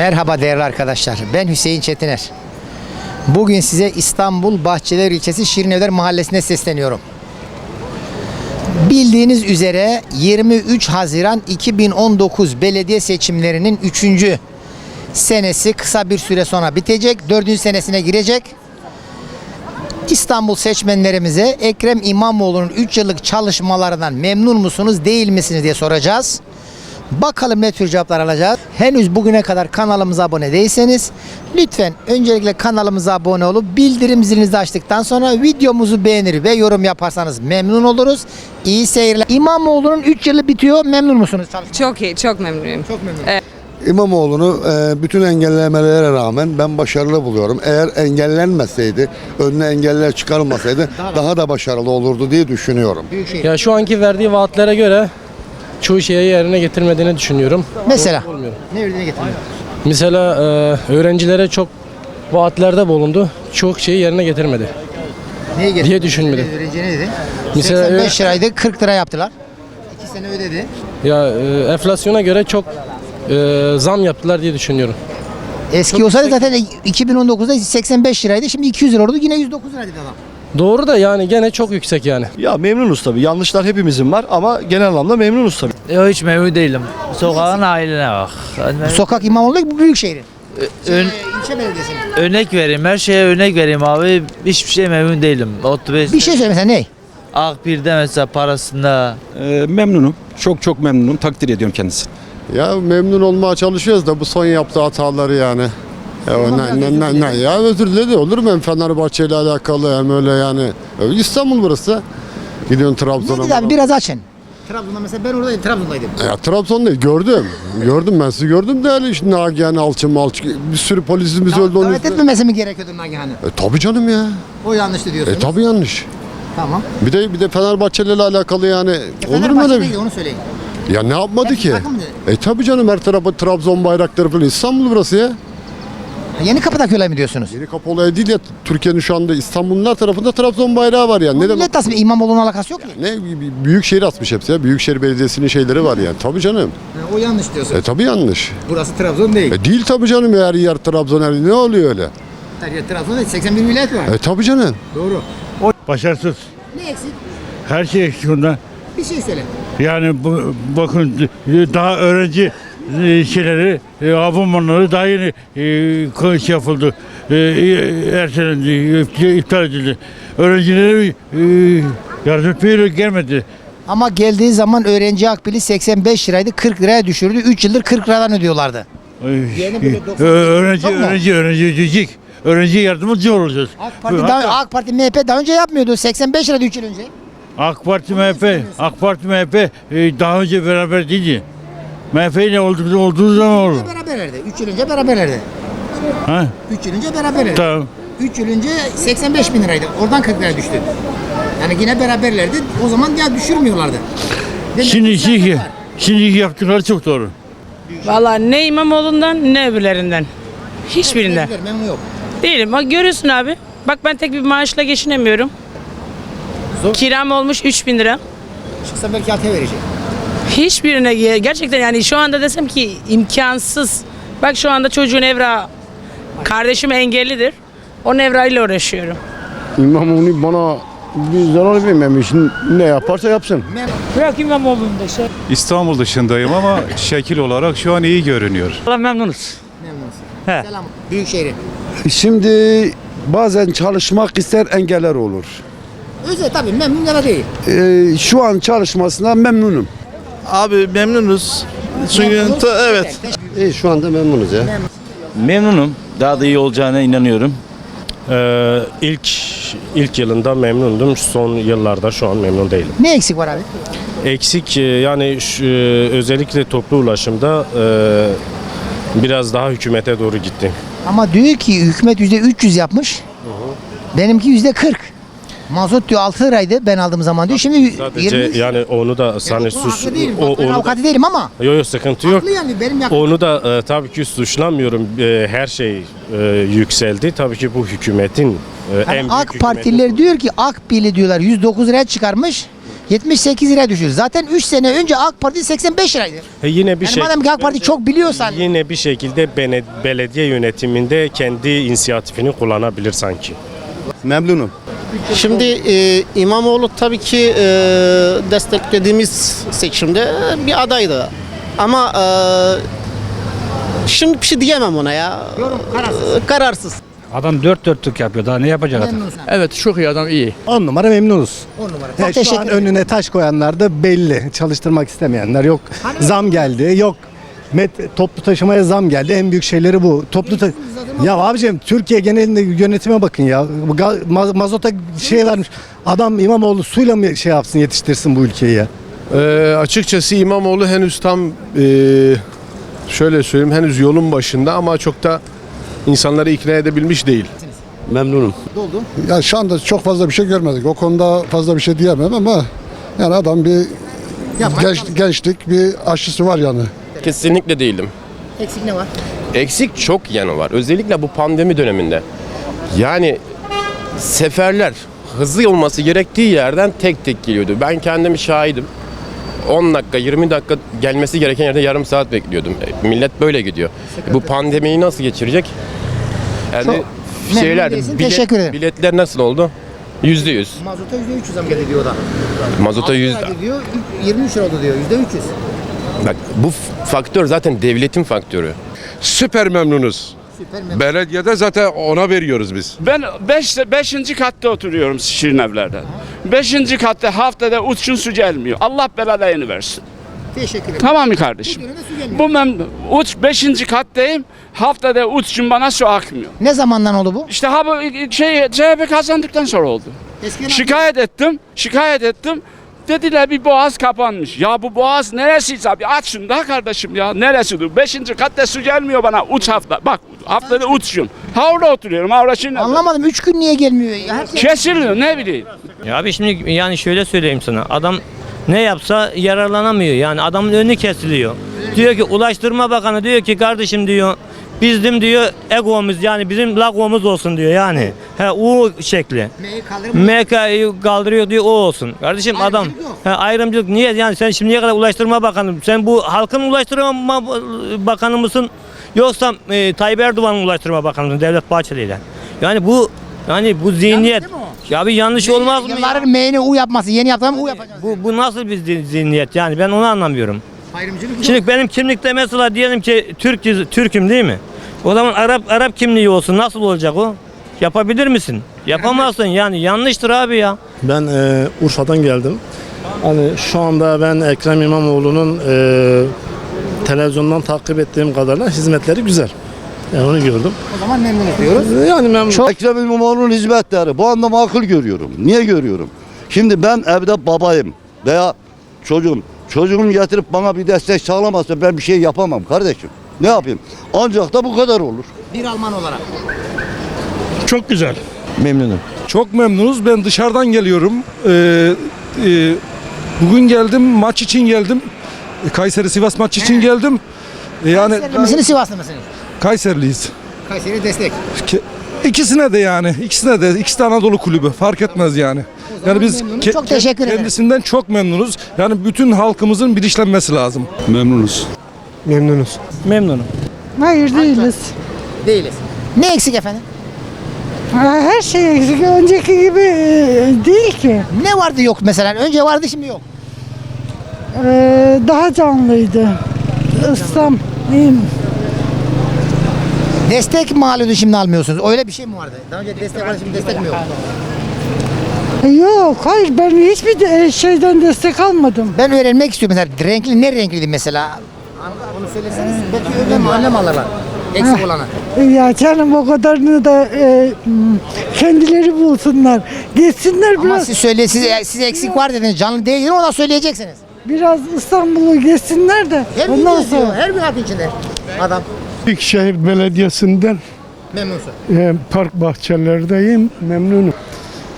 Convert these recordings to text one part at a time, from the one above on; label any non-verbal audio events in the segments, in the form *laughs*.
Merhaba değerli arkadaşlar. Ben Hüseyin Çetiner. Bugün size İstanbul Bahçeler ilçesi Şirinevler mahallesine sesleniyorum. Bildiğiniz üzere 23 Haziran 2019 belediye seçimlerinin 3. senesi kısa bir süre sonra bitecek. 4. senesine girecek. İstanbul seçmenlerimize Ekrem İmamoğlu'nun 3 yıllık çalışmalarından memnun musunuz değil misiniz diye soracağız. Bakalım ne tür cevaplar alacağız. Henüz bugüne kadar kanalımıza abone değilseniz lütfen öncelikle kanalımıza abone olup bildirim zilinizi açtıktan sonra videomuzu beğenir ve yorum yaparsanız memnun oluruz. İyi seyirler. İmamoğlu'nun 3 yılı bitiyor. Memnun musunuz? Çok iyi, çok memnunum. Çok memnun. İmamoğlu'nu e, bütün engellemelere rağmen ben başarılı buluyorum. Eğer engellenmeseydi, önüne engeller çıkarılmasaydı daha da başarılı olurdu diye düşünüyorum. Büyükşehir. Ya şu anki verdiği vaatlere göre çoğu şeyi yerine getirmediğini düşünüyorum. Mesela Olmuyor. ne ürünü getirmiyor? Mesela e, öğrencilere çok vaatlerde bulundu. Çok şeyi yerine getirmedi. Neye getirdi? Diye düşünmedim. Öğrenci ne dedi? Mesela 85 liraydı 40 lira yaptılar. 2 sene ödedi. Ya e, enflasyona göre çok e, zam yaptılar diye düşünüyorum. Eski olsaydı zaten 2019'da 85 liraydı. Şimdi 200 lira oldu. Yine 109 liraydı adam. Doğru da yani gene çok yüksek yani. Ya memnunuz tabii. Yanlışlar hepimizin var ama genel anlamda memnunuz tabii. Yok hiç memnun değilim. Sokağın haline bak. Bu sokak İmamoğlu bu büyük şehrin. Ön- ilçe örnek vereyim, her şeye örnek vereyim abi. Hiçbir şey memnun değilim. 35 Bir şey söyle mesela ne? Akbir'de mesela parasında. Ee, memnunum. Çok çok memnunum. Takdir ediyorum kendisini. Ya memnun olmaya çalışıyoruz da bu son yaptığı hataları yani. Ya, o ne, ne, ne, ne, ya özür diledi olur mu hem Fenerbahçe ile alakalı hem öyle yani. E, İstanbul burası. Gidiyorsun Ne Trabzon'a. dedi abi biraz açın. Trabzon'da mesela ben oradaydım Trabzon'daydım. Ya Trabzon değil gördüm. gördüm ben sizi gördüm de öyle işte Nagihan Alçı Malçı bir sürü polisimiz öldü onun Davet üstüne. etmemesi mi gerekiyordu Nagihan'ı? E tabi canım ya. O yanlıştı diyorsunuz. E tabi yanlış. Tamam. Bir de bir de Fenerbahçeli ile alakalı yani olur mu Fenerbahçe öyle bir? değil, onu söyleyin. Ya ne yapmadı Hepsi ki? takım dedi. E tabi canım her tarafı Trabzon bayrakları falan İstanbul burası ya. Yeni kapıda köle mi diyorsunuz? Yeni kapı olayı değil ya Türkiye'nin şu anda İstanbul'un her tarafında Trabzon bayrağı var yani. Ne demek? millet tasmi İmamoğlu'nun alakası yok ki. Ne büyükşehir asmış hepsi ya. Büyükşehir Belediyesi'nin şeyleri var yani. Tabii canım. O yanlış diyorsun. E tabii yanlış. Burası Trabzon değil. E değil tabii canım her yer Trabzon her ne oluyor öyle? Her yer Trabzon değil. 81 vilayet var. E tabii canım. Doğru. Başarısız. Ne eksik? Her şey eksik ondan. Bir şey söyle. Yani bu, bakın daha öğrenci şeyleri, e, abonmanları daha yeni e, şey yapıldı. E, e, ertelendi, ip- iptal edildi. Öğrencilere e, yardım etmeye gelmedi. Ama geldiği zaman öğrenci akbili 85 liraydı 40 liraya düşürdü. 3 yıldır 40 liradan ödüyorlardı. Yeni 90 öğrenci, öğrenci, öğrenci ödeyecek. Öğrenciye yardımcı olacağız. AK Parti, daha, AK Parti MHP daha önce yapmıyordu. 85 liraydı 3 yıl önce. AK Parti MHP, AK Parti MHP daha önce beraber değildi. MHP ile olduğu, olduğu zaman olur. Beraberlerdi. 3 yıl önce beraberlerdi. Ha? 3 yıl önce beraberlerdi. Tamam. 3 yıl önce 85 bin liraydı. Oradan 40 liraya düştü. Yani yine beraberlerdi. O zaman ya düşürmüyorlardı. Demek ki Şimdi siyaset şimdi, var. şimdi yaptıkları çok doğru. Valla ne İmamoğlu'ndan ne öbürlerinden. Hiçbirinden. Memnun Memnun yok. Değilim. Bak görüyorsun abi. Bak ben tek bir maaşla geçinemiyorum. Zor. Kiram olmuş 3000 lira. Çıksa belki AT verecek. Hiçbirine gerçekten yani şu anda desem ki imkansız. Bak şu anda çocuğun evra kardeşim engellidir. Onun evrağıyla uğraşıyorum. İmamoğlu bana bir zarar vermemiş. Ne yaparsa yapsın. Bırak İmamoğlu'nu da şey. İstanbul dışındayım ama şekil olarak şu an iyi görünüyor. memnunuz. Memnunsun. He. Selam. Büyükşehir'in. Şimdi bazen çalışmak ister engeller olur. Özel tabii memnun ya da değil. Ee, şu an çalışmasından memnunum. Abi memnunuz. Çünkü Memnun. ta- evet. İyi şu anda memnunuz ya. Memnunum. Daha da iyi olacağına inanıyorum. Ee, ilk ilk yılında memnundum. Son yıllarda şu an memnun değilim. Ne eksik var abi? Eksik e, yani şu, e, özellikle toplu ulaşımda e, biraz daha hükümete doğru gitti. Ama diyor ki hükümet yüzde 300 yapmış. Benimki yüzde 40. Mazot diyor 6 liraydı ben aldığım zaman diyor. Şimdi Sadece 23. yani onu da hani Yani sus haklı değilim. o, Bak, ben onu da, avukatı değilim ama. yok yok sıkıntı yok. Haklı yani benim yakın. Onu da e, tabii ki suçlamıyorum. E, her şey e, yükseldi. Tabii ki bu hükümetin e, en Yani büyük AK hükümetin- Partililer diyor ki Akbil'i diyorlar 109 liraya çıkarmış. 78 lira düşür. Zaten 3 sene önce AK Parti 85 liraydı. E yine bir Yani şey madem ki AK Parti çok biliyorsan yine bir şekilde bene- belediye yönetiminde kendi inisiyatifini kullanabilir sanki. Memnunum. Şimdi e, İmamoğlu tabii ki e, desteklediğimiz seçimde bir adaydı. Ama e, şimdi bir şey diyemem ona ya. yorum kararsız. E, Kararsız. Adam dört dörtlük yapıyor. Daha ne yapacak adam? Evet çok iyi adam iyi. 10 numara memnunuz. 10 numara. Çok şu teşekkür an ederim. önüne taş koyanlar da belli. Çalıştırmak istemeyenler yok. Hani- Zam geldi. Yok. Met, toplu taşımaya zam geldi. En büyük şeyleri bu. Toplu ta- Ya abicim Türkiye genelinde yönetime bakın ya. Bu ga- ma- mazota şey vermiş. Adam İmamoğlu suyla mı şey yapsın yetiştirsin bu ülkeyi ya? Ee, açıkçası İmamoğlu henüz tam ee, şöyle söyleyeyim henüz yolun başında ama çok da insanları ikna edebilmiş değil. Memnunum. Ya şu anda çok fazla bir şey görmedik. O konuda fazla bir şey diyemem ama yani adam bir genç, gençlik bir aşısı var yani. Kesinlikle değilim. Eksik ne var? Eksik çok yanı var. Özellikle bu pandemi döneminde. Yani seferler hızlı olması gerektiği yerden tek tek geliyordu. Ben kendim şahidim. 10 dakika, 20 dakika gelmesi gereken yerde yarım saat bekliyordum. E, Millet böyle gidiyor. Bu pandemiyi nasıl geçirecek? Yani Çok şeyler, memnun değilsin, bilet- teşekkür ederim. biletler nasıl oldu? Yüzde yüz. Mazota %300 zam geldi diyor o da. Mazota yüz. diyor, 23 lira oldu diyor. %300. Bak bu faktör zaten devletin faktörü. Süper memnunuz. Süper memnun. Belediyede zaten ona veriyoruz biz. Ben 5 beş, katta oturuyorum Şirin evlerde. 5. katta haftada uçun su gelmiyor. Allah beladayını versin. Teşekkür ederim. Tamam mı kardeşim? Gelmiyor. Bu mem uç 5. kattayım. Haftada uçun bana su akmıyor. Ne zamandan oldu bu? İşte ha bu şey CHP kazandıktan sonra oldu. Eskiden Şikayet ettim. Şikayet ettim. Dediler bir boğaz kapanmış. Ya bu boğaz neresiyse abi aç şunu da kardeşim ya. Neresidir? Beşinci katta su gelmiyor bana. Uç hafta. Bak haftada uçuyorum. Ha orada oturuyorum. Ha orada şimdi. Anlamadım 3 gün niye gelmiyor? Ya Herkes Kesiliyor ne bileyim. Ya abi şimdi yani şöyle söyleyeyim sana. Adam ne yapsa yararlanamıyor. Yani adamın önü kesiliyor. Diyor ki Ulaştırma Bakanı diyor ki kardeşim diyor bizim diyor egomuz yani bizim lagomuz olsun diyor yani. He U şekli. M'yi kaldırıp MK'yı kaldırıyor diyor o olsun. Kardeşim adam Ayrımcılık yok. he, ayrımcılık niye yani sen şimdiye kadar Ulaştırma Bakanı sen bu halkın Ulaştırma Bakanı mısın yoksa e, Tayyip Erdoğan'ın Ulaştırma Bakanı mısın Devlet Bahçeli ile? Yani bu yani bu zihniyet değil mi ya bir yanlış olmaz mı? ya? Yılların M'ni U yapması, yeni yaptığım U yapacağız. Bu, bu nasıl bir zi- zihniyet yani ben onu anlamıyorum. Ayrımcılık yok. Şimdi benim kimlikte mesela diyelim ki Türk Türk'üm değil mi? O zaman Arap Arap kimliği olsun nasıl olacak o? Yapabilir misin? Yapamazsın yani yanlıştır abi ya. Ben e, Urfa'dan geldim. Hani şu anda ben Ekrem İmamoğlu'nun e, televizyondan takip ettiğim kadarıyla hizmetleri güzel. Yani onu gördüm. O zaman memnunuz diyoruz. Yani memnun. Çok- Ekrem İmamoğlu'nun hizmetleri bu anda makul görüyorum. Niye görüyorum? Şimdi ben evde babayım veya çocuğum. Çocuğum getirip bana bir destek sağlamazsa ben bir şey yapamam kardeşim. Ne yapayım? Ancak da bu kadar olur. Bir Alman olarak. Çok güzel. Memnunum. Çok memnunuz. Ben dışarıdan geliyorum. Ee, e, bugün geldim maç için geldim. Kayseri Sivas maç için geldim. E, Yani Kayseri'li misiniz, Sivaslı mısınız? Kayseriliyiz. Kayseri destek. Ke- İkisine de yani ikisine de ikisi de Anadolu kulübü fark etmez yani. Yani biz memnunum. Çok teşekkür ederim. kendisinden çok memnunuz. Yani bütün halkımızın bilinçlenmesi lazım. Memnunuz. Memnunuz. Memnunum. Hayır değiliz. Değiliz. Ne eksik efendim? Her şey eksik. Önceki gibi e, değil ki. Ne vardı yok mesela? Önce vardı şimdi yok. Ee, Daha canlıydı. Islam. iyiyim. Destek alıyordu şimdi almıyorsunuz? Öyle bir şey mi vardı? Daha önce destek vardı şimdi destek mi yok? E, Yok hayır ben hiçbir de- şeyden destek almadım. Ben öğrenmek istiyorum mesela renkli ne renkliydi mesela? Bunu söyleseniz belki önlem, önlem alırlar. Eksik olanı. E, Ya canım o kadarını da e, m, kendileri bulsunlar. Geçsinler Ama biraz. siz söyle siz, siz eksik var dediniz canlı değil ona söyleyeceksiniz. Biraz İstanbul'u geçsinler de. Her ondan gün geziyor, sonra. her gün halk içinde. Adam Büyükşehir Belediyesi'nden memnunsun. e, park bahçelerdeyim. Memnunum.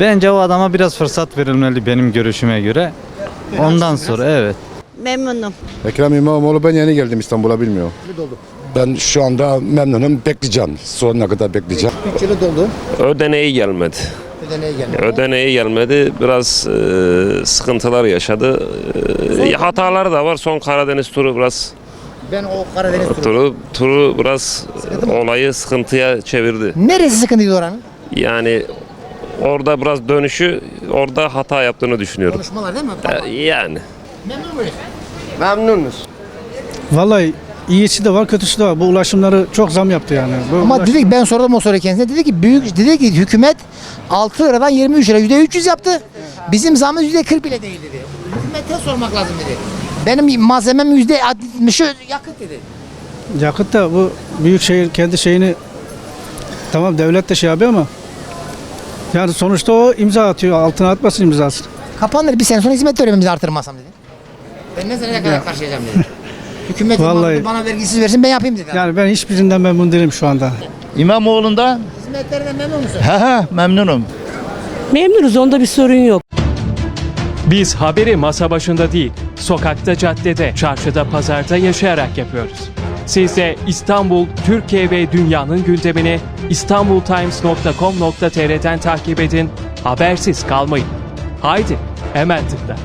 Bence o adama biraz fırsat verilmeli benim görüşüme göre. Ondan sonra evet. Memnunum. Ekrem İmamoğlu ben yeni geldim İstanbul'a bilmiyorum. Ben şu anda memnunum bekleyeceğim. Sonuna kadar bekleyeceğim. 3 yılı doldu. Ödeneği gelmedi. Ödeneğe gelmedi. Ödeneği gelmedi. Biraz e, sıkıntılar yaşadı. E, hataları da var. Son Karadeniz turu biraz Ben o Karadeniz turu. turu turu biraz olayı sıkıntıya çevirdi. Neresi sıkıntıydı oranın? Yani orada biraz dönüşü orada hata yaptığını düşünüyorum. Konuşmalar değil mi? E, yani. Memnun muyuz? Memnunuz. Vallahi iyisi de var kötüsü de var. Bu ulaşımları çok zam yaptı yani. Bu Ama ulaş- dedi ki ben sordum o soruyu kendisine. Dedi ki büyük dedi ki hükümet 6 liradan 23 lira yüzde 300 yaptı. Bizim zamımız yüzde 40 bile değil dedi. Hükümete sormak lazım dedi. Benim malzemem yüzde 60'ı yakıt dedi. yakıt da bu büyük şehir kendi şeyini tamam devlet de şey yapıyor ama yani sonuçta o imza atıyor. Altına atmasın imzasını. Kapanır bir sene sonra hizmet dönemimizi artırmasam dedi. Ben ne seneye kadar karşılayacağım dedi. *laughs* Hükümet Vallahi- Vallahi. bana vergisiz versin ben yapayım dedi. Yani ben hiçbirinden memnun değilim şu anda. İmamoğlu'nda Hizmetlerinden memnun musun? he he memnunum. Memnunuz onda bir sorun yok. Biz haberi masa başında değil, sokakta, caddede, çarşıda, pazarda yaşayarak yapıyoruz. Siz de İstanbul, Türkiye ve dünyanın gündemini istanbultimes.com.tr'den takip edin, habersiz kalmayın. Haydi, hemen tıkla.